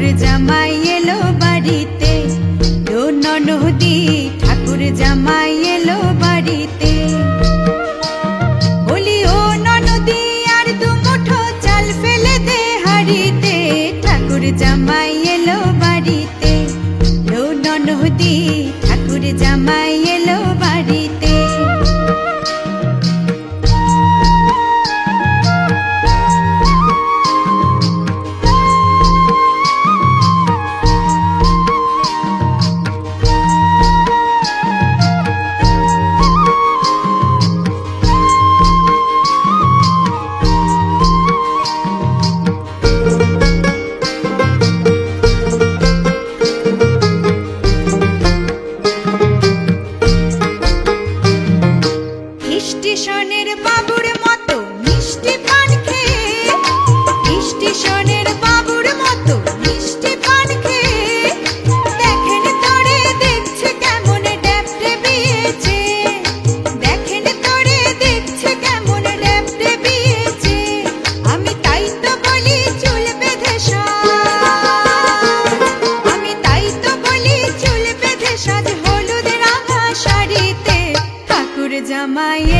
ঠাকুর জামাই এলো বাড়িতে। ননহদি ঠাকুর জামাই এলো বাড়িতে। ও আর চাল ফেলে ঠাকুর জামাই এলো বাড়িতে। ও my